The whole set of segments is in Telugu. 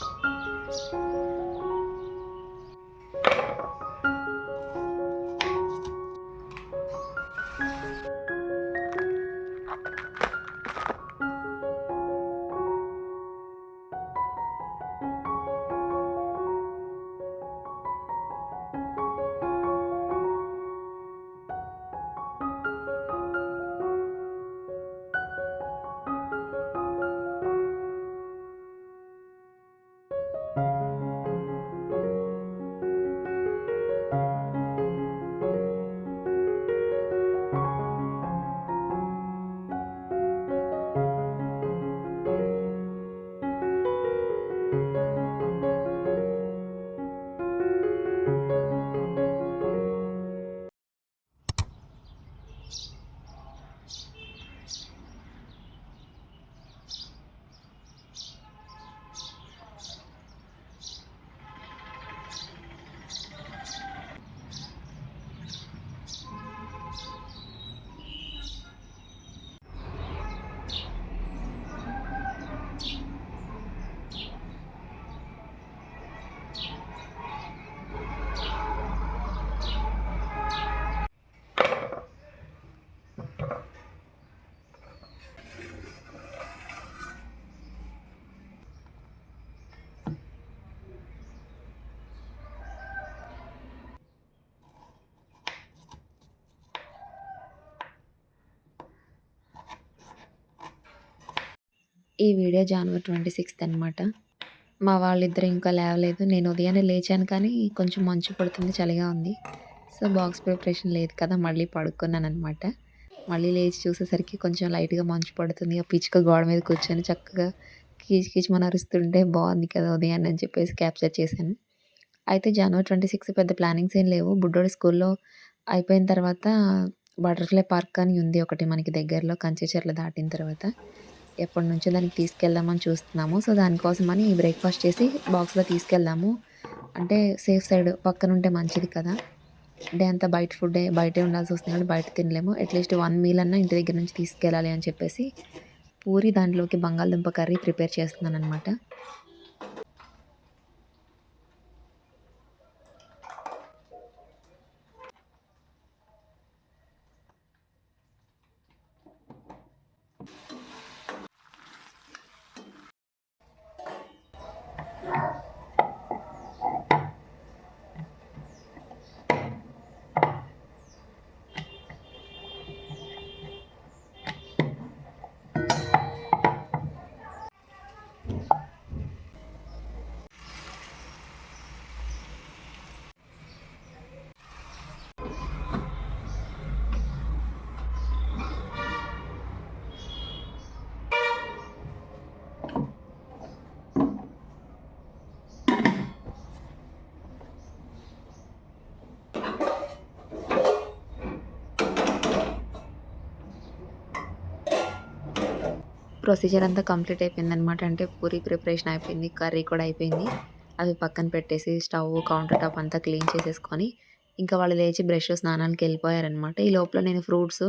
thoughts. ఈ వీడియో జనవరి ట్వంటీ సిక్స్త్ అనమాట మా వాళ్ళిద్దరు ఇంకా లేవలేదు. నేను ఉదయాన్నే లేచాను కానీ కొంచెం మంచు పడుతుంది చలిగా ఉంది. సో బాక్స్ ప్రిపరేషన్ లేదు కదా మళ్ళీ పడుకున్నాను అనమాట మళ్ళీ లేచి చూసేసరికి కొంచెం లైట్గా మంచు పడుతుంది. ఆ పిచ్చుక గోడ మీద కూర్చొని చక్కగా కీచ్ కీచ్ మన అరుస్తుంటే బాగుంది కదా ఉదయాన్నే అని చెప్పేసి క్యాప్చర్ చేశాను. అయితే జనవరి ట్వంటీ సిక్స్ పెద్ద ప్లానింగ్స్ ఏం లేవు. బుడ్డోడి స్కూల్లో అయిపోయిన తర్వాత బటర్ఫ్లై పార్క్ అని ఉంది ఒకటి మనకి దగ్గరలో కంచె దాటిన తర్వాత. ఎప్పటి నుంచో దానికి తీసుకెళ్దామని చూస్తున్నాము. సో దానికోసమని బ్రేక్ఫాస్ట్ చేసి బాక్స్లో తీసుకెళ్దాము. అంటే సేఫ్ సైడ్ పక్కన ఉంటే మంచిది కదా. డే అంతా బయట ఫుడ్ బయటే ఉండాల్సి వస్తుంది కాబట్టి బయట తినలేము. అట్లీస్ట్ వన్ మీల్ అన్నా ఇంటి దగ్గర నుంచి తీసుకెళ్ళాలి అని చెప్పేసి పూరి దాంట్లోకి బంగాళదుంప కర్రీ ప్రిపేర్ చేస్తున్నాను అనమాట ప్రొసీజర్ అంతా కంప్లీట్ అయిపోయింది అనమాట అంటే పూరి ప్రిపరేషన్ అయిపోయింది కర్రీ కూడా అయిపోయింది. అవి పక్కన పెట్టేసి స్టవ్ కౌంటర్ టాప్ అంతా క్లీన్ చేసేసుకొని ఇంకా వాళ్ళు లేచి బ్రష్ స్నానానికి వెళ్ళిపోయారనమాట ఈ లోపల నేను ఫ్రూట్స్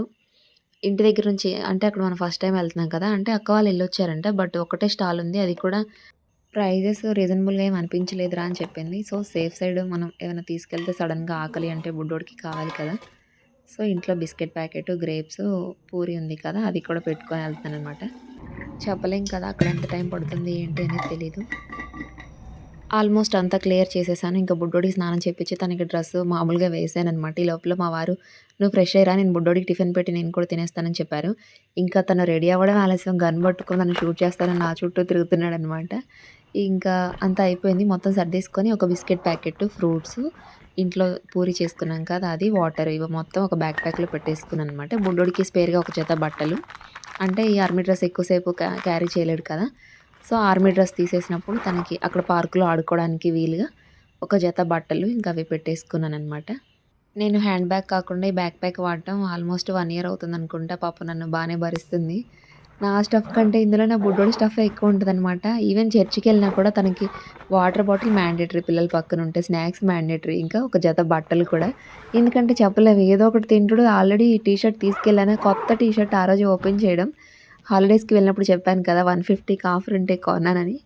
ఇంటి దగ్గర నుంచి అంటే అక్కడ మనం ఫస్ట్ టైం వెళ్తున్నాం కదా అంటే అక్క వాళ్ళు వెళ్ళొచ్చారంట. బట్ ఒకటే స్టాల్ ఉంది. అది కూడా ప్రైజెస్ రీజనబుల్గా ఏమి అనిపించలేదురా అని చెప్పింది. సో సేఫ్ సైడ్ మనం ఏమైనా తీసుకెళ్తే సడన్గా ఆకలి అంటే బుడ్డోడికి కావాలి కదా. సో ఇంట్లో బిస్కెట్ ప్యాకెట్ గ్రేప్స్ పూరి ఉంది కదా అది కూడా పెట్టుకొని వెళ్తాను అనమాట చెప్పలేం కదా అక్కడ ఎంత టైం పడుతుంది ఏంటి అనేది తెలీదు. ఆల్మోస్ట్ అంతా క్లియర్ చేసేసాను. ఇంకా బుడ్డోడికి స్నానం చేపించి తనకి డ్రెస్ మామూలుగా వేసాను అనమాట ఈ లోపల మా వారు నువ్వు ఫ్రెష్ అయ్యరా నేను బుడ్డోడికి టిఫిన్ పెట్టి నేను కూడా తినేస్తానని చెప్పారు. ఇంకా తను రెడీ అవ్వడం ఆలస్యం గన్ పట్టుకొని నన్ను షూట్ చేస్తానని నా చుట్టూ తిరుగుతున్నాడు అనమాట ఇంకా అంతా అయిపోయింది. మొత్తం సర్దేసుకొని ఒక బిస్కెట్ ప్యాకెట్ ఫ్రూట్స్ ఇంట్లో పూరి చేసుకున్నాం కదా అది వాటర్. ఇవి మొత్తం ఒక బ్యాక్ ప్యాక్లో పెట్టేసుకున్నాను అనమాట బుడ్డోడికి స్పేర్గా ఒక జత బట్టలు. అంటే ఈ ఆర్మీ డ్రెస్ ఎక్కువసేపు క్యారీ చేయలేడు కదా. సో ఆర్మీ డ్రెస్ తీసేసినప్పుడు తనకి అక్కడ పార్కులో ఆడుకోవడానికి వీలుగా ఒక జత బట్టలు ఇంకా అవి పెట్టేసుకున్నాను అనమాట నేను హ్యాండ్ బ్యాగ్ కాకుండా ఈ బ్యాక్ ప్యాక్ వాడటం ఆల్మోస్ట్ వన్ ఇయర్ అవుతుంది అనుకుంటా పాప నన్ను బాగానే భరిస్తుంది. నా స్టఫ్ కంటే ఇందులో నా బుడ్డోడి స్టఫ్ ఎక్కువ ఉంటుంది అనమాట ఈవెన్ చర్చికి వెళ్ళినా కూడా తనకి వాటర్ బాటిల్ మ్యాండేటరీ పిల్లల పక్కన ఉంటే స్నాక్స్ మ్యాండేటరీ ఇంకా ఒక జత బట్టలు కూడా. ఎందుకంటే చెప్పలేము ఏదో ఒకటి తింటుడు ఆల్రెడీ టీ షర్ట్ తీసుకెళ్ళాను కొత్త టీ షర్ట్ ఆ రోజు ఓపెన్ చేయడం. హాలిడేస్కి వెళ్ళినప్పుడు చెప్పాను కదా వన్ ఫిఫ్టీకి ఆఫర్ ఉంటే కొన్నానని.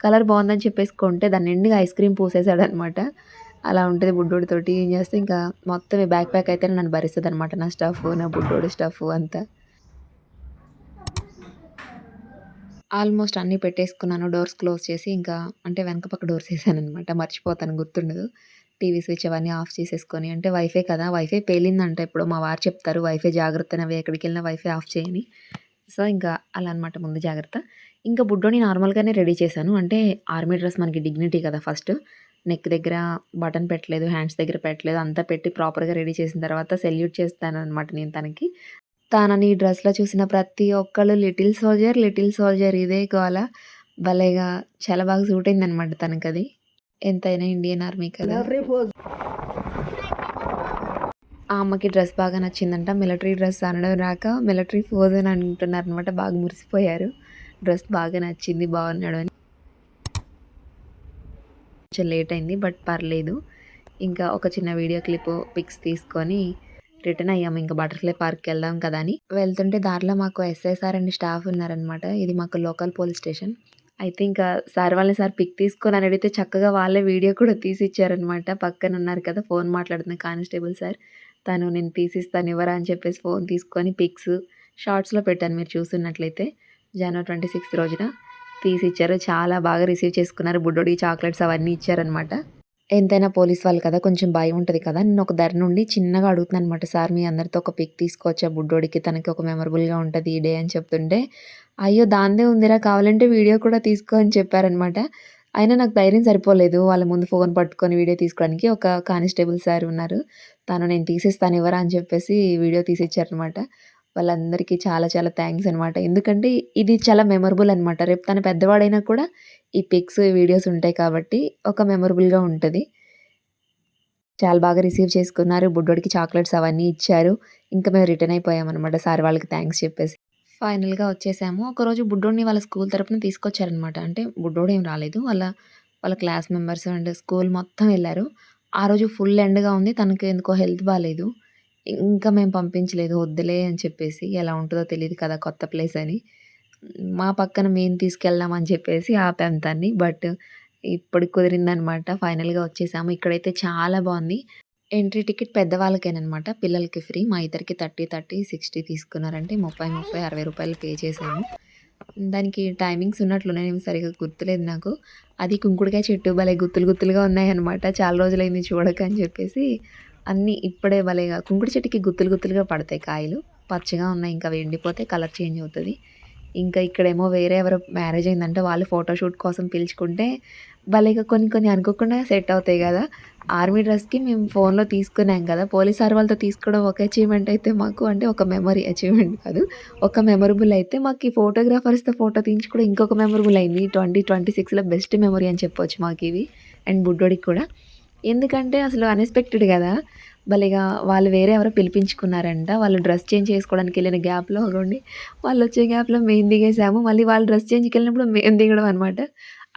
కలర్ బాగుందని చెప్పేసి కొంటే దాన్ని నిండుగా ఐస్ క్రీమ్ పూసేసాడనమాట అలా ఉంటుంది బుడ్డోడితోటి ఏం చేస్తే ఇంకా మొత్తం బ్యాక్ ప్యాక్ అయితే నన్ను భరిస్తుంది అనమాట నా స్టఫ్ నా బుడ్డోడి స్టఫ్ అంతా. ఆల్మోస్ట్ అన్నీ పెట్టేసుకున్నాను. డోర్స్ క్లోజ్ చేసి ఇంకా అంటే వెనక పక్క డోర్స్ వేసాను అనమాట మర్చిపోతాను గుర్తుండదు. టీవీ స్విచ్ అవన్నీ ఆఫ్ చేసేసుకొని అంటే వైఫై కదా వైఫై పేలిందంట ఇప్పుడు మా వారు చెప్తారు వైఫై జాగ్రత్త అవి ఎక్కడికి వెళ్ళినా వైఫై ఆఫ్ చేయని. సో ఇంకా అలా అనమాట ముందు జాగ్రత్త. ఇంకా బుడ్డోని నార్మల్గానే రెడీ చేశాను. అంటే ఆర్మీ డ్రెస్ మనకి డిగ్నిటీ కదా ఫస్ట్. నెక్ దగ్గర బటన్ పెట్టలేదు హ్యాండ్స్ దగ్గర పెట్టలేదు అంతా పెట్టి ప్రాపర్గా రెడీ చేసిన తర్వాత సెల్యూట్ చేస్తాను అనమాట నేను తనకి. తనని ఈ డ్రెస్‌లో చూసిన ప్రతి ఒక్కళ్ళు లిటిల్ సోల్జర్, లిటిల్ సోల్జర్ ఇదే గోల. భలేగా చాలా బాగా సూట్ అయిందనమాట తనకది. ఎంతైనా ఇండియన్ ఆర్మీ కదా! ఆ అమ్మకి డ్రెస్ బాగా నచ్చిందంట. మిలిటరీ డ్రెస్ అనడం రాక మిలిటరీ పోజ్ అని అంటున్నారనమాట. బాగా మురిసిపోయారు. డ్రెస్ బాగా నచ్చింది బాగున్నాడు అని. కొంచెం లేట్ అయింది. బట్ పర్లేదు. ఇంకా ఒక చిన్న వీడియో క్లిప్, పిక్స్ తీసుకొని రిటర్న్ అయ్యాము ఇంకా బటర్‌ఫ్లై పార్క్‌కి వెళ్దాం కదా అని. వెళ్తుంటే దారిలో మాకు ఎస్ఐసార్ అండ్ స్టాఫ్ ఉన్నారనమాట. ఇది మాకు లోకల్ పోలీస్ స్టేషన్. అయితే ఇంకా సార్ వాళ్ళని సార్ పిక్ తీసుకొని అని అడిగితే చక్కగా వాళ్ళే వీడియో కూడా తీసి ఇచ్చారనమాట. పక్కన ఉన్నారు కదా! ఫోన్ మాట్లాడుతున్న కానిస్టేబుల్ సార్. తను నేను తీసిస్తాను ఇవ్వరా అని చెప్పేసి ఫోన్ తీసుకొని పిక్స్ షార్ట్స్‌లో పెట్టాను మీరు చూస్తున్నట్లయితే. జనవరి 26 రోజున తీసిచ్చారు. చాలా బాగా రిసీవ్ చేసుకున్నారు. బుడ్డోడికి చాక్లెట్స్ అవన్నీ ఇచ్చారనమాట. ఎంతైనా పోలీస్ వాళ్ళు కదా! కొంచెం భయం ఉంటుంది కదా! నేను ఒక ధర నుండి చిన్నగా అడుగుతున్నాననమాట. సార్ మీ అందరితో ఒక పిక్ తీసుకోవచ్చా బుడ్డోడికి తనకి ఒక మెమరబుల్‌గా ఉంటుంది ఈ డే అని చెప్తుంటే, అయ్యో! దానిదే ఉందిరా కావాలంటే వీడియో కూడా తీసుకో అని చెప్పారనమాట. అయినా నాకు ధైర్యం సరిపోలేదు. వాళ్ళ ముందు ఫోన్ పట్టుకొని వీడియో తీసుకోవడానికి. ఒక కానిస్టేబుల్ సార్ ఉన్నారు. తను నేను తీసేస్తాను ఇవ్వరా అని చెప్పేసి వీడియో తీసిచ్చారనమాట. వాళ్ళందరికీ చాలా చాలా థ్యాంక్స్ అనమాట. ఎందుకంటే ఇది చాలా మెమరబుల్ అనమాట. రేపు తను పెద్దవాడైనా కూడా ఈ పిక్స్, వీడియోస్ ఉంటాయి కాబట్టి ఒక మెమరబుల్‌గా ఉంటుంది చాలా బాగా రిసీవ్ చేసుకున్నారు. బుడ్డోడికి చాక్లెట్స్ అవన్నీ ఇచ్చారు. ఇంకా మేము రిటర్న్ అయిపోయామనమాట సార్ వాళ్ళకి థ్యాంక్స్ చెప్పేసి. ఫైనల్‌గా వచ్చేసాము. ఒకరోజు బుడ్డోడిని వాళ్ళ స్కూల్ తరపున తీసుకొచ్చారనమాట. అంటే బుడ్డోడు ఏం రాలేదు. వాళ్ళ వాళ్ళ క్లాస్ మెంబర్స్ అండ్ స్కూల్ మొత్తం వెళ్ళారు ఆ రోజు ఫుల్ ఎండ్గా ఉంది. తనకి ఎందుకో హెల్త్ బాగాలేదు ఇంకా మేము పంపించలేదు. వద్దులే అని చెప్పేసి ఎలా ఉంటుందో తెలియదు కదా! కొత్త ప్లేస్ అని. మా పక్కన మేము తీసుకెళ్దాం అని చెప్పేసి ఆపాం దాన్ని బట్ ఇప్పటికి కుదిరిందనమాట. ఫైనల్‌గా వచ్చేసాము. ఇక్కడైతే చాలా బాగుంది ఎంట్రీ టికెట్ పెద్దవాళ్ళకేనమాట పిల్లలకి ఫ్రీ. మా ఇద్దరికి 30, 30, 60 తీసుకున్నారంటే 30, 30, 60 రూపాయలు పే చేసాము దానికి టైమింగ్స్ ఉన్నట్లున్నాయి. సరిగ్గా గుర్తులేదు నాకు. అది కుంకుడుకాయ చెట్టు భలే గుత్తులు గుత్తులుగా ఉన్నాయన్నమాట. చాలా రోజులైంది చూడక అని చెప్పేసి అన్నీ ఇప్పుడే భలేగా కుంకుడు చెట్టుకి గుత్తులు గుత్తులుగా పడతాయి కాయలు. పచ్చగా ఉన్నాయి. ఇంకా అవి ఎండిపోతే కలర్ చేంజ్ అవుతుంది ఇంకా ఇక్కడేమో వేరే ఎవరో మ్యారేజ్ అయిందంటే వాళ్ళు ఫోటోషూట్ కోసం పిలుచుకుంటే భలేగా కొన్ని కొన్ని అనుకోకుండా సెట్ అవుతాయి కదా! ఆర్మీ డ్రెస్‌కి మేము ఫోన్‌లో తీసుకున్నాం కదా! పోలీస్ సార్ వాళ్ళతో తీసుకోవడం ఒక అచీవ్‌మెంట్ అయితే మాకు అంటే ఒక మెమరీ అచీవ్‌మెంట్ కాదు. ఒక మెమరబుల్ అయితే మాకు ఈ ఫోటోగ్రాఫర్స్‌తో ఫోటో తీయించుకోవడం ఇంకొక మెమరబుల్ అయింది. 2026లో బెస్ట్ మెమరీ అని చెప్పొచ్చు ఇవి అండ్ బుడ్డోడికి కూడా. ఎందుకంటే అసలు అన్‌ఎక్స్‌పెక్టెడ్ కదా! భలేగా వాళ్ళు వేరే ఎవరో పిలిపించుకున్నారంట. వాళ్ళు డ్రెస్ చేంజ్ చేసుకోవడానికి వెళ్ళిన గ్యాప్‌లో అగోండి వాళ్ళొచ్చే గ్యాప్‌లో మేము దిగేసాము. మళ్ళీ వాళ్ళు డ్రెస్ చేంజ్కి వెళ్ళినప్పుడు మేము దిగడం అనమాట.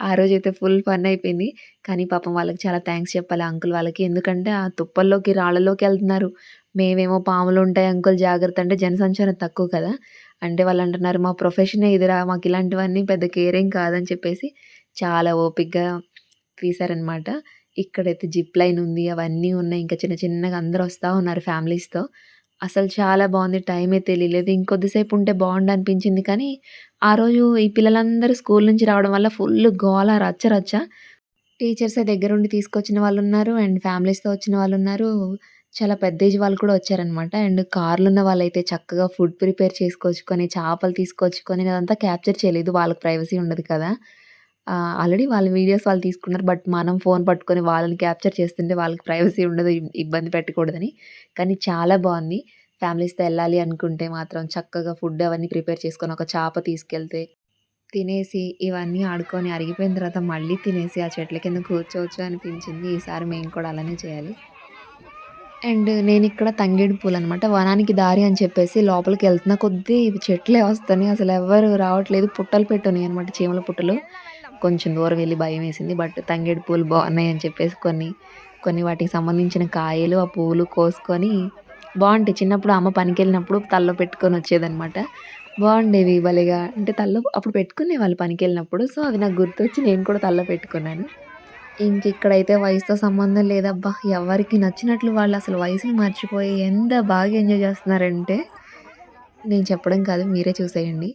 ఆ రోజు అయితే ఫుల్ ఫన్ అయిపోయింది. కానీ పాపం వాళ్ళకి చాలా థ్యాంక్స్ చెప్పాలి అంకుల్ వాళ్ళకి. ఎందుకంటే ఆ తుప్పల్లోకి, రాళ్ళలోకి వెళ్తున్నారు మేమేమో పాములు ఉంటాయి అంకుల్ జాగ్రత్త అంటే జనసంచారం తక్కువ కదా! అంటే వాళ్ళు అంటున్నారు మా ప్రొఫెషనే ఇదిరా మాకు ఇలాంటివన్నీ పెద్ద కేరేం కాదని చెప్పేసి చాలా ఓపిక్గా తీశారనమాట. ఇక్కడైతే జిప్ లైన్ ఉంది. అవన్నీ ఉన్నాయి. ఇంకా చిన్న చిన్నగా అందరూ వస్తూ ఉన్నారు ఫ్యామిలీస్‌తో. అసలు చాలా బావుంది. టైమే తెలియలేదు. ఇంకొద్దిసేపు ఉంటే బావుండు కానీ, ఆ రోజు ఈ పిల్లలందరూ స్కూల్ నుంచి రావడం వల్ల ఫుల్ గోల, రచ్చ రచ్చ. టీచర్సే దగ్గరుండి తీసుకొచ్చిన వాళ్ళు ఉన్నారు అండ్ ఫ్యామిలీస్‌తో వచ్చిన వాళ్ళు ఉన్నారు చాలా పెద్ద ఏజ్ వాళ్ళు కూడా వచ్చారనమాట. అండ్ కార్లు ఉన్న వాళ్ళైతే చక్కగా ఫుడ్ ప్రిపేర్ చేసుకొచ్చుకొని, చేపలు తీసుకొచ్చుకొని అదంతా క్యాప్చర్ చేయలేదు. వాళ్ళకి ప్రైవసీ ఉండదు కదా! ఆల్రెడీ వాళ్ళ వీడియోస్ వాళ్ళు తీసుకున్నారు. బట్ మనం ఫోన్ పట్టుకొని వాళ్ళని క్యాప్చర్ చేస్తుంటే వాళ్ళకి ప్రైవసీ ఉండదు. ఇబ్బంది పెట్టకూడదని. కానీ చాలా బాగుంది ఫ్యామిలీస్‌తో వెళ్ళాలి అనుకుంటే మాత్రం చక్కగా ఫుడ్ అవన్నీ ప్రిపేర్ చేసుకొని ఒక చేప తీసుకెళ్తే తినేసి ఇవన్నీ ఆడుకొని అరిగిపోయిన తర్వాత మళ్ళీ తినేసి ఆ చెట్ల కింద కూర్చోవచ్చు అనిపించింది. ఈసారి మేము కూడా అలానే చేయాలి. అండ్ నేను ఇక్కడ తంగేడు పూలనమాట. వనానికి దారి అని చెప్పేసి లోపలికి వెళ్తున్న కొద్దీ చెట్లే వస్తున్నాయి. అసలు ఎవరు రావట్లేదు. పుట్టలు పెట్టున్నాయనమాట చీమల పుట్టలు. కొంచెం దూరం వెళ్ళి భయం వేసింది బట్ తంగేడు పూలు బాగున్నాయి అని చెప్పేసి కొన్ని కొన్ని వాటికి సంబంధించిన కాయలు ఆ పూలు కోసుకొని బాగుంటాయి చిన్నప్పుడు అమ్మ పనికి వెళ్ళినప్పుడు తలలో పెట్టుకొని వచ్చేదనమాట బాగుండేవి భలేగా. అంటే తలలో అప్పుడు పెట్టుకునే వాళ్ళు పనికి పనికెళ్ళినప్పుడు. సో, అవి నాకు గుర్తొచ్చి నేను కూడా తలలో పెట్టుకున్నాను. ఇంకిక్కడైతే వయసుతో సంబంధం లేదబ్బా! ఎవరికి నచ్చినట్లు వాళ్ళు అసలు వయసుని మర్చిపోయి ఎంత బాగా ఎంజాయ్ చేస్తున్నారంటే, నేను చెప్పడం కాదు మీరే చూసేయండి.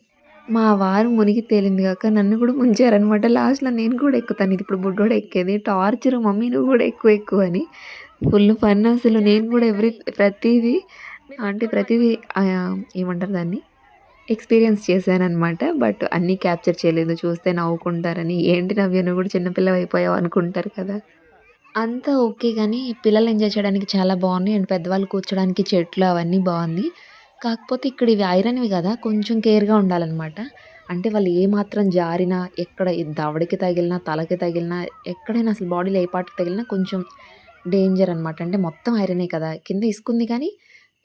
మా వారు మునిగి తేలింది కాక నన్ను కూడా ముంచారనమాట. లాస్ట్‌లో నేను కూడా ఎక్కుతాను. ఇది ఇదిప్పుడు బుడ్డోడు ఎక్కేది. టార్చర్ మమ్మీ నువ్వు కూడా ఎక్కువ ఎక్కువ అని. ఫుల్ ఫన్ అసలు. నేను కూడా ఎవ్రీ ప్రతిదీ అంటే ప్రతిదీ ఏమంటారు దాన్ని? ఎక్స్‌పీరియన్స్ చేశాననమాట. బట్ అన్నీ క్యాప్చర్ చేయలేదు. చూస్తే నవ్వుకుంటారని. ఏంటి నవ్వాను కూడా చిన్నపిల్ల అయిపోయావు అనుకుంటారు కదా! అంతా ఓకే కానీ పిల్లలు ఎంజాయ్ చేయడానికి చాలా బాగున్నాయి అండ్ పెద్దవాళ్ళు కూర్చోడానికి చెట్లు అవన్నీ బాగుంది కాకపోతే ఇక్కడ ఇవి ఐరన్‌వి కదా కొంచెం కేర్‌గా ఉండాలన్నమాట అంటే వాళ్ళు ఏ మాత్రం జారినా, ఎక్కడ దవడికి తగిలినా, తలకి తగిలినా, ఎక్కడైనా అసలు బాడీలో ఏ పార్ట్‌కి తగిలినా కొంచెం డేంజర్ అనమాట. అంటే మొత్తం ఐరనే కదా! కింద ఇసుకుంది కానీ,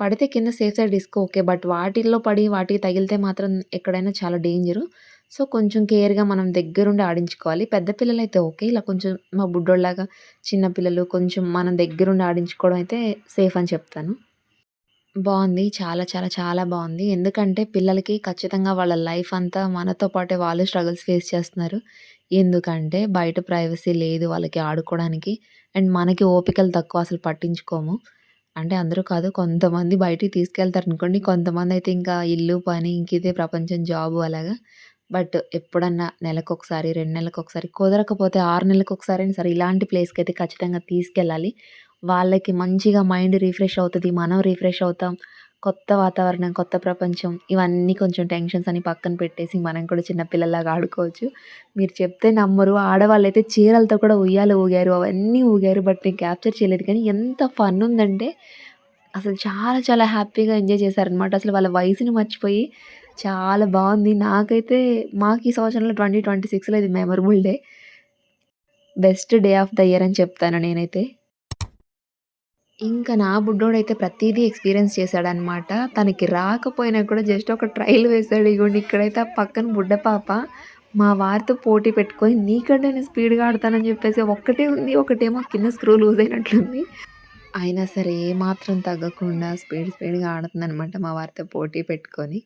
పడితే కింద సేఫ్ సైడ్ ఇసుక ఓకే. బట్ వాటిల్లో పడి వాటికి తగిలితే మాత్రం ఎక్కడైనా చాలా డేంజరు. సో, కొంచెం కేర్‌గా మనం దగ్గరుండి ఆడించుకోవాలి. పెద్ద పిల్లలు అయితే ఓకే. ఇలా కొంచెం మా బుడ్డోడిలాగా చిన్న పిల్లలు కొంచెం మనం దగ్గరుండి ఆడించుకోవడం అయితే సేఫ్ అని చెప్తాను. బావుంది. చాలా చాలా చాలా బావుంది. ఎందుకంటే పిల్లలకి ఖచ్చితంగా వాళ్ళ లైఫ్ అంతా మనతో పాటే వాళ్ళు స్ట్రగుల్స్ ఫేస్ చేస్తున్నారు. ఎందుకంటే బయట ప్రైవసీ లేదు వాళ్ళకి ఆడుకోవడానికి. అండ్ మనకి ఓపికలు తక్కువ అసలు పట్టించుకోము. అంటే అందరూ కాదు కొంతమంది బయటికి తీసుకెళ్తారనుకోండి. కొంతమందయితే ఇంకా ఇల్లు, పని ఇంక ఇదే ప్రపంచం జాబు అలాగా. బట్ ఎప్పుడన్నా నెలకొకసారి, 2 నెలలకొకసారి కుదరకపోతే 6 నెలలకొకసారైనా సరే ఇలాంటి ప్లేస్‌కైతే ఖచ్చితంగా తీసుకెళ్ళాలి. వాళ్ళకి మంచిగా మైండ్ రిఫ్రెష్ అవుతుంది మనం రిఫ్రెష్ అవుతాం. కొత్త వాతావరణం, కొత్త ప్రపంచం ఇవన్నీ కొంచెం టెన్షన్స్ అని పక్కన పెట్టేసి మనం కూడా చిన్న పిల్లల్లాగా ఆడుకోవచ్చు. మీరు చెప్తే నమ్మరు. ఆడవాళ్ళైతే చీరలతో కూడా ఉయ్యాల ఊగారు. అవన్నీ ఊగారు. బట్ నేను క్యాప్చర్ చేయలేదు కానీ ఎంత ఫన్ ఉందంటే అసలు చాలా చాలా హ్యాపీగా ఎంజాయ్ చేశారనమాట. అసలు వాళ్ళ వయసుని మర్చిపోయి చాలా బాగుంది నాకైతే మాకు ఈ సంవత్సరంలో 2026లో ఇది memorable day. Best day of the year అని చెప్తాను నేనైతే. ఇంకా నా బుడ్డోడైతే ప్రతిదీ ఎక్స్‌పీరియన్స్ చేశాడనమాట. తనకి రాకపోయినా కూడా జస్ట్ ఒక ట్రైల్ వేశాడు. ఇగోండి ఇక్కడైతే ఆ పక్కన బుడ్డ పాప మా వారితో పోటీ పెట్టుకొని నీకంటే నేను స్పీడ్‌గా ఆడతానని చెప్పేసి ఒక్కటే ఉంది. ఒకటేమో కింద స్క్రూ లూజ్ అయినట్లుంది. అయినా సరే ఏమాత్రం తగ్గకుండా స్పీడ్ స్పీడ్‌గా ఆడుతుందనమాట మా వారితో పోటీ పెట్టుకొని.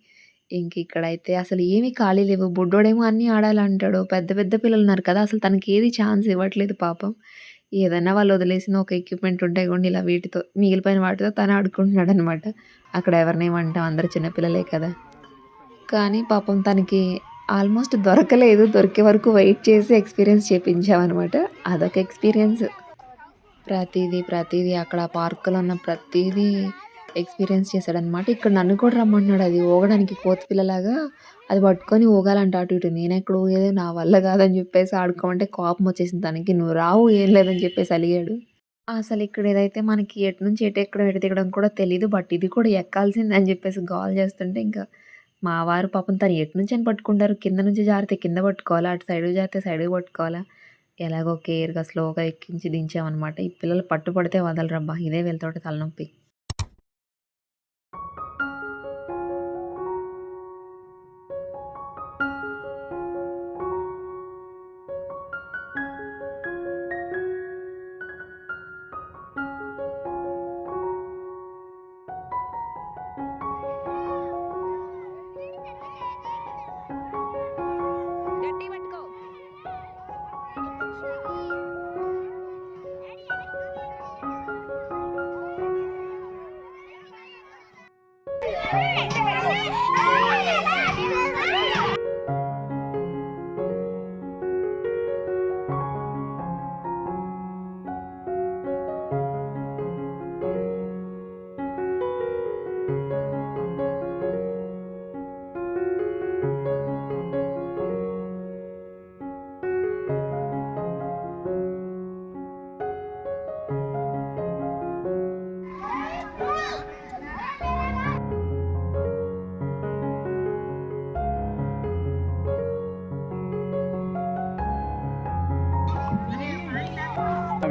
ఇంక ఇక్కడైతే అసలు ఏమీ ఖాళీ లేవు. బుడ్డోడేమో అన్నీ ఆడాలంటాడు. పెద్ద పెద్ద పిల్లలు ఉన్నారు కదా! అసలు తనకి ఏది ఛాన్స్ ఇవ్వట్లేదు పాపం. ఏదైనా వాళ్ళు వదిలేసిన ఒక ఎక్విప్‌మెంట్ ఉంటే కూడా ఇలా వీటితో మిగిలిపోయిన వాటితో తను ఆడుకుంటున్నాడనమాట. అక్కడ ఎవరినేమంటాం అందరు చిన్నపిల్లలే కదా! కానీ పాపం తనకి ఆల్మోస్ట్ దొరకలేదు. దొరికే వరకు వెయిట్ చేసి ఎక్స్‌పీరియన్స్ చేపించామన్నమాట అదొక ఎక్స్‌పీరియన్స్. ప్రతిదీ ప్రతీదీ అక్కడ పార్కులో ఉన్న ప్రతిదీ ఎక్స్‌పీరియన్స్ చేశాడనమాట. ఇక్కడ నన్ను కూడా రమ్మంటున్నాడు. అది ఊగడానికి కోతి పిల్లలాగా అది పట్టుకొని ఊగాలంట అటు ఇటు. నేను ఎక్కడ ఊగేదో నా వల్ల కాదని చెప్పేసి ఆడుకోమంటే కోపం వచ్చేసింది తనకి. "నువ్వు రావు ఏం లేదని" చెప్పేసి అలిగాడు. అసలు ఇక్కడ ఏదైతే మనకి ఎటు నుంచి ఎటు ఎక్కడం, ఎటు దిగడం కూడా తెలియదు బట్ ఇది కూడా ఎక్కాల్సింది అని చెప్పేసి గాల్ చేస్తుంటే ఇంకా మా వారు పాపం తను ఎటు నుంచని పట్టుకుంటారు. కింద నుంచి జారితే కింద పట్టుకోవాలా, అటు సైడ్ జారితే సైడ్ పట్టుకోవాలా. ఎలాగో కేర్‌గా స్లోగా ఎక్కించి దించామనమాట. ఈ పిల్లలు పట్టుపడితే వదలరబ్బా! ఇదే వీళ్ళతోటి తలనొప్పి.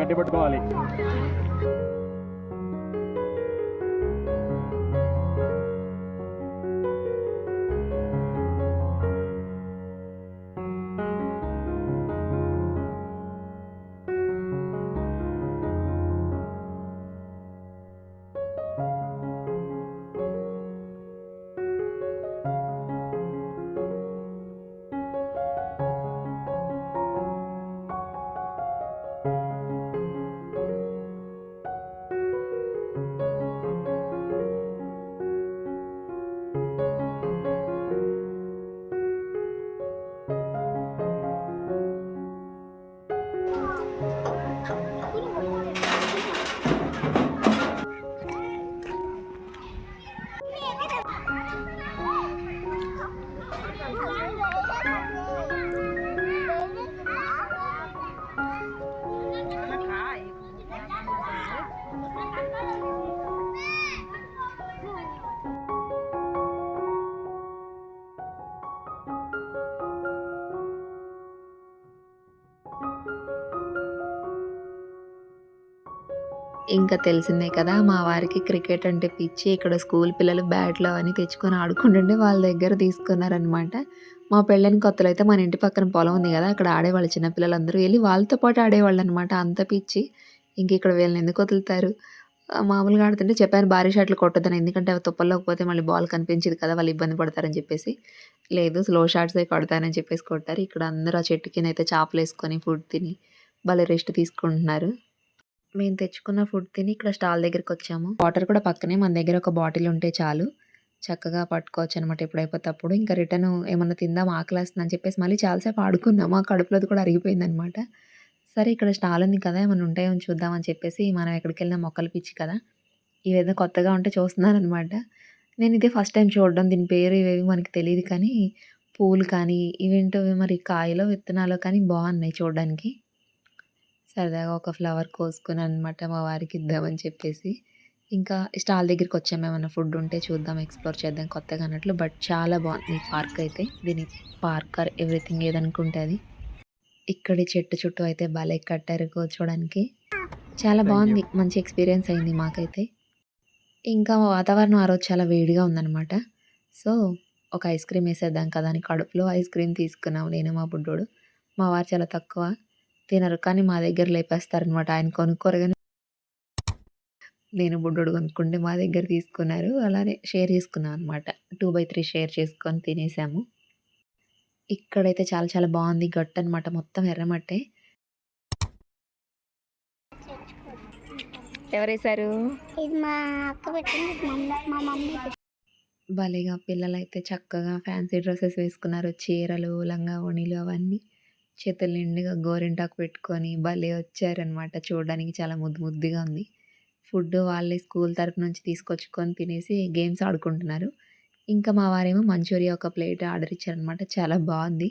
గట్టి ఇంకా తెలిసిందే కదా! మా వారికి క్రికెట్ అంటే పిచ్చి. ఇక్కడ స్కూల్ పిల్లలు బ్యాట్లు అవన్నీ తెచ్చుకొని ఆడుకుంటుంటే వాళ్ళ దగ్గర తీసుకున్నారనమాట. మా పెళ్ళని కొత్తలో అయితే మన ఇంటి పక్కన పొలం ఉంది కదా అక్కడ ఆడేవాళ్ళు చిన్న పిల్లలందరూ వెళ్ళి వాళ్ళతో పాటు ఆడేవాళ్ళు అనమాట అంత పిచ్చి. ఇంక ఇక్కడ వీళ్ళని ఎందుకు వదులుతారు? మామూలుగా ఆడుతుంటే చెప్పాను భారీ షాట్లు కొట్టొద్దని. ఎందుకంటే అవి తుప్పల్లోకి పోతే మళ్ళీ బాల్ కనిపించేది కదా! వాళ్ళు ఇబ్బంది పడతారని చెప్పేసి. లేదు స్లో షాట్సే కొడతానని చెప్పేసి కొట్టారు. ఇక్కడ అందరూ ఆ చెట్టు కిందయితే చాపలేసుకొని ఫుడ్ తిని భలే రెస్ట్ తీసుకుంటున్నారు. మేము తెచ్చుకున్న ఫుడ్ తిని ఇక్కడ స్టాల్ దగ్గరికొచ్చాము. వాటర్ కూడా పక్కనే మన దగ్గర ఒక బాటిల్ ఉంటే చాలు. చక్కగా పట్టుకోవచ్చు అనమాట ఎప్పుడైపోతే అప్పుడు. ఇంకా రిటర్న్ ఏమన్నా తిందాం ఆకలేస్తుందని చెప్పేసి మళ్ళీ చాలాసేపు ఆడుకున్నాము. ఆ కడుపులోది కూడా అరిగిపోయిందనమాట. సరే ఇక్కడ స్టాల్ ఉంది కదా! ఏమన్నా ఉంటాయో చూద్దాం అని చెప్పేసి మనం ఎక్కడికి వెళ్ళినా మొక్కలు పిచ్చి కదా! ఇవేదో కొత్తగా ఉంటే చూస్తున్నాననమాట. నేను ఇదే ఫస్ట్ టైం చూడడం. దీని పేరు ఇవేవి మనకి తెలియదు కానీ పూలు కానీ ఇవేంటో మరి కాయలో విత్తనాలు కానీ బాగున్నాయి చూడడానికి. సరదాగా ఒక ఫ్లవర్ కోసుకున్నాననమాట మా వారికి ఇద్దామని చెప్పేసి. ఇంకా స్టాల్ దగ్గరికొచ్చాము. ఏమన్నా ఫుడ్ ఉంటే చూద్దాం, ఎక్స్‌ప్లోర్ చేద్దాం కొత్తగా అన్నట్లు. బట్ చాలా బాగుంది పార్క్ అయితే. దీని పార్క్ ఆర్ ఎవ్రీథింగ్ ఏదనుకుంటే అది. ఇక్కడి చెట్టు చుట్టూ అయితే భలే కట్టారు కూర్చోడానికి. చాలా బాగుంది. మంచి ఎక్స్‌పీరియన్స్ అయింది మాకైతే. ఇంకా వాతావరణం ఆ రోజు చాలా వేడిగా ఉందనమాట. సో, ఒక ఐస్ క్రీమ్ ఏసేద్దాం కదా! అని కడుపులో ఐస్ క్రీమ్ తీసుకున్నాం నేను, మా బుడ్డోడు. మా వారు చాలా తక్కువ తినరు. కానీ మా దగ్గర లేపేస్తారనమాట. ఆయన కొనుక్కోరు గానీ నేను బుడ్డోడు కొనుక్కుంటే మా దగ్గర తీసుకున్నారు. అలానే షేర్ చేసుకున్నాం అనమాట. 2/3 షేర్ చేసుకొని తినేసాము. ఇక్కడైతే చాలా చాలా బాగుంది. గట్టనమాట మొత్తం ఎర్రమట్టే. ఎవరేశారు? భలేగా పిల్లలైతే చక్కగా ఫ్యాన్సీ డ్రెసెస్ వేసుకున్నారు. చీరలు, లంగా ఓణీలు అవన్నీ. చేతులు నిండుగా గోరింటాకు పెట్టుకొని భలే వచ్చారనమాట. చూడడానికి చాలా ముద్దు ముద్దుగా ఉంది. ఫుడ్ వాళ్ళే స్కూల్ తరపు నుంచి తీసుకొచ్చుకొని తినేసి గేమ్స్ ఆడుకుంటున్నారు. ఇంకా మా వారేమో మంచూరియా ఒక ప్లేట్ ఆర్డర్ ఇచ్చారనమాట. చాలా బాగుంది.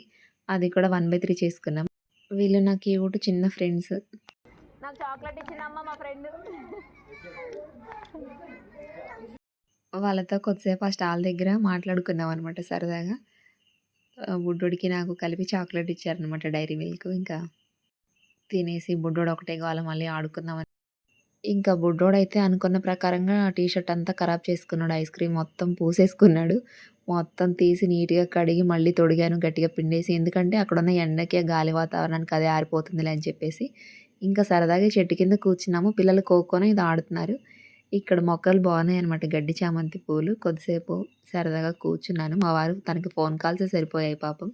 అది కూడా 1/3 చేసుకున్నాం. వీళ్ళు నా క్యూట్ చిన్న ఫ్రెండ్స్. నాకు చాక్లెట్ ఇచ్చిందమ్మ మా ఫ్రెండ్ వాళ్ళతో కొద్దిసేపు ఆ స్టాల్ దగ్గర మాట్లాడుకున్నాం అనమాట సరదాగా. బుడ్డోడికి నాకు కలిపి చాక్లెట్ ఇచ్చారనమాట డైరీ మిల్క్. ఇంకా తినేసి బుడ్డోడు ఒకటే కావాలి మళ్ళీ ఆడుకుందామని. ఇంకా బుడ్డోడైతే అనుకున్న ప్రకారంగా టీ షర్ట్ అంతా ఖరాబ్ చేసుకున్నాడు. ఐస్ క్రీమ్ మొత్తం పూసేసుకున్నాడు. మొత్తం తీసి నీట్‌గా కడిగి మళ్ళీ తొడిగాను గట్టిగా పిండేసి. ఎందుకంటే అక్కడున్న ఎండకి, గాలి వాతావరణానికి అదే ఆరిపోతుందిలే అని చెప్పేసి. ఇంకా సరదాగా చెట్టు కింద కూర్చున్నాము. పిల్లలు ఖోఖోనో ఇది ఆడుతున్నారు. ఇక్కడ మొక్కలు బాగున్నాయి అనమాట గడ్డి చామంతి పూలు. కొద్దిసేపు సరదాగా కూర్చున్నాను. మా వారు తనకి ఫోన్ కాల్స్ సరిపోయాయి పాపం.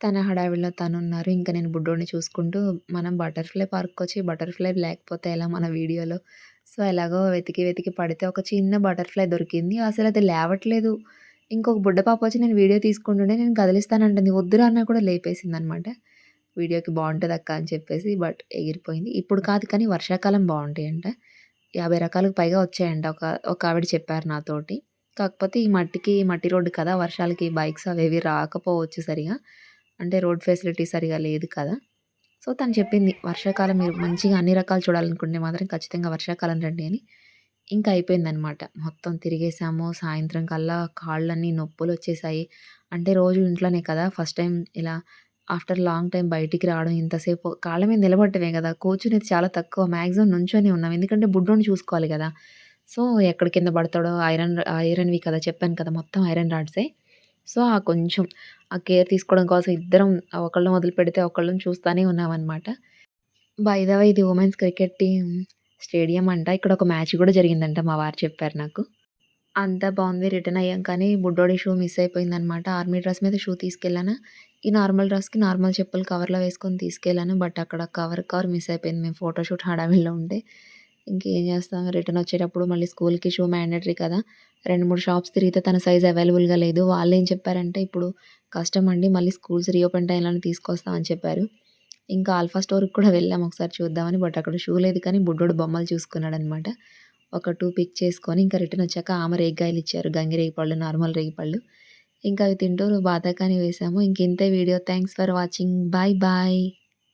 తన హడావిడిలో తను ఉన్నారు ఇంకా నేను బుడ్డోని చూసుకుంటూ మనం బటర్‌ఫ్లై పార్క్‌కొచ్చి బటర్‌ఫ్లై లేకపోతే ఎలా మన వీడియోలో. సో, ఎలాగో వెతికి వెతికి పడితే ఒక చిన్న బటర్‌ఫ్లై దొరికింది. అసలు అది లేవట్లేదు. ఇంకొక బుడ్డ పాప వచ్చి నేను వీడియో తీసుకుంటుంటే నేను కదిలిస్తానంటుంది. వద్దురా అన్న కూడా లేపేసింది అనమాట వీడియోకి బాగుంటుంది అక్క అని చెప్పేసి. బట్ ఎగిరిపోయింది. ఇప్పుడు కాదు కానీ వర్షాకాలం బాగుంటాయి అంటే 50 రకాలకు పైగా వచ్చాయంట. ఒక ఒక ఆవిడ చెప్పారు నాతోటి. కాకపోతే ఈ మట్టికి మట్టి రోడ్డు కదా! వర్షాలకి బైక్స్ అవేవి రాకపోవచ్చు సరిగా. అంటే రోడ్ ఫెసిలిటీ సరిగా లేదు కదా! సో, తను చెప్పింది వర్షాకాలం మీరు మంచిగా అన్ని రకాలు చూడాలనుకుంటే మాత్రం ఖచ్చితంగా వర్షాకాలం రండి అని. ఇంకా అయిపోయిందనమాట. మొత్తం తిరిగేసాము. సాయంత్రం కల్లా కాళ్ళన్నీ నొప్పులొచ్చేసాయి. అంటే రోజు ఇంట్లోనే కదా! ఫస్ట్ టైం ఇలా ఆఫ్టర్ లాంగ్ టైం బయటికి రావడం ఇంతసేపు కాళ్ళ మీద నిలబడటమే కదా! కూర్చునేది చాలా తక్కువ. మ్యాక్సిమం నుంచొని ఉన్నాం. ఎందుకంటే బుడ్డోని చూసుకోవాలి కదా! సో, ఎక్కడ కింద పడతాడో ఐరన్ ఐరన్‌వి కదా! చెప్పాను కదా! మొత్తం ఐరన్ రాడ్సే. సో, ఆ కొంచెం ఆ కేర్ తీసుకోవడం కోసం ఇద్దరం ఒకళ్ళని వదిలిపెడితే ఒకళ్ళని చూస్తూనే ఉన్నామనమాట. బై ద ఇది ఉమెన్స్ క్రికెట్ టీం స్టేడియం అంట. ఇక్కడ ఒక మ్యాచ్ కూడా జరిగిందంట మా వారు చెప్పారు నాకు. అంతా బాగుంది. రిటర్న్ అయ్యాం కానీ బుడ్డోడి షూ మిస్ అయిపోయిందనమాట. ఆర్మీ డ్రెస్ మీద షూ తీసుకెళ్ళాను. ఈ నార్మల్ డ్రెస్‌కి నార్మల్ చెప్పులు కవర్‌లో వేసుకొని తీసుకెళ్ళాను. బట్ అక్కడ కవర్ కవర్ మిస్ అయిపోయింది. మేము ఫోటోషూట్ హడావిల్లో ఉంటే. ఇంకేం చేస్తాం రిటర్న్ వచ్చేటప్పుడు మళ్ళీ స్కూల్‌కి షూ మ్యాండటరీ కదా! 2, 3 షాప్స్ తిరిగితే తన సైజ్ అవైలబుల్‌గా లేదు. వాళ్ళు ఏం చెప్పారంటే ఇప్పుడు కష్టం అండి. మళ్ళీ స్కూల్స్ రీఓపెన్ టైంలోనే తీసుకొస్తామని చెప్పారు. ఇంకా ఆల్ఫా స్టోర్‌కి కూడా వెళ్ళాము ఒకసారి చూద్దామని. బట్ అక్కడ షూ లేదు కానీ బుడ్డోడు బొమ్మలు చూసుకున్నాడనమాట. ఒక టూ పిక్ చేసుకొని ఇంకా రిటర్న్ వచ్చాక ఆమె రేగికాయలు ఇచ్చారు. గంగి రేగిపళ్ళు, నార్మల్ రేగిపళ్ళు. ఇంకా అవి తింటూ బాతాకాని వేసాము. ఇంకింతే video. Thanks for watching. Bye bye.